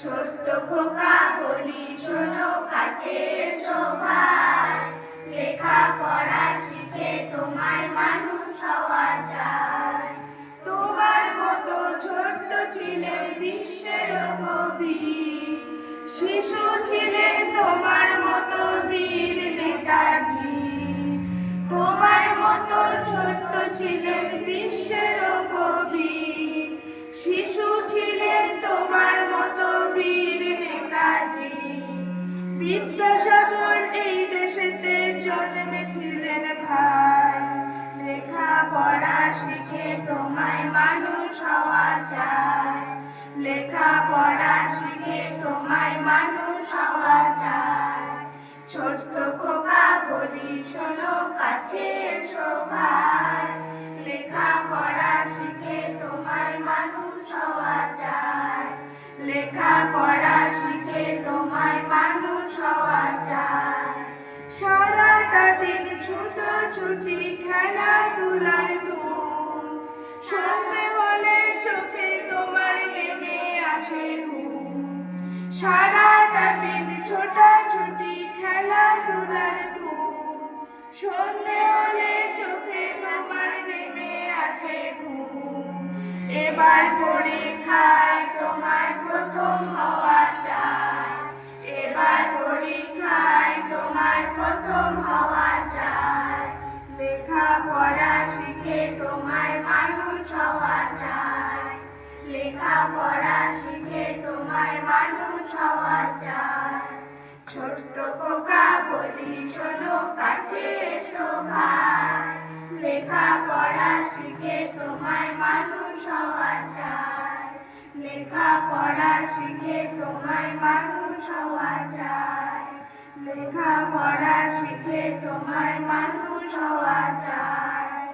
ছোট্ট খোকা বলি শোনো কাছে ভাই লেখা শিখে তোমায় মানুষ হওয়া চাই তোমার মতো ছোট্ট ছিলেন বিশ্বের কবি শিশু ছিলেন তোমার মতো বীর নেতাজি। তোমার মতো ছোট্ট ছিলেন বিশ্বের কবি। শিশু ছিলেন তোমার মতো বীর নেতাজি। বিদ্যাসাগর এই দেশেতে জন্মেছিলেন ভাই। লেখা পড়া শিখে তোমায় মানুষ হওয়া চায় লেখা পড়া শিখে মানুষ হওয়া চায় ছোট্ট খোকা বলি, শোনো, কাছে এসো ভাই। লেখা পড়া শিখে তোমায় মানুষ হওয়া চায় লেখা পড়া শিখে তোমায় মানুষ হওয়া চায় সারাটা দিন ছোট ছুটি, খেলাধুলার ধুম সন্ধে সারাটা দিন ছোটাছুটি, খেলাধুলার ধুম সন্ধে হলে চোখে তোমার নেমে আসে ঘুম। এবার পরীক্ষায় তোমার প্রথম হওয়া চাই। এবার পরীক্ষায় তোমার প্রথম হওয়া চাই। লেখা পড়া শিখে তোমার মানুষ হওয়া চাই। লেখা পড়া শিখে তোমার মানুষ হওয়া চাই। ছোট্ট খোকা বলি, শোনো, কাছে এসো ভাই। লেখা পড়া শিখে তোমায় মানুষ হওয়া চাই। লেখা পড়া শিখে তোমায় মানুষ হওয়া চাই। লেখা পড়া শিখে তোমায় মানুষ হওয়া চাই।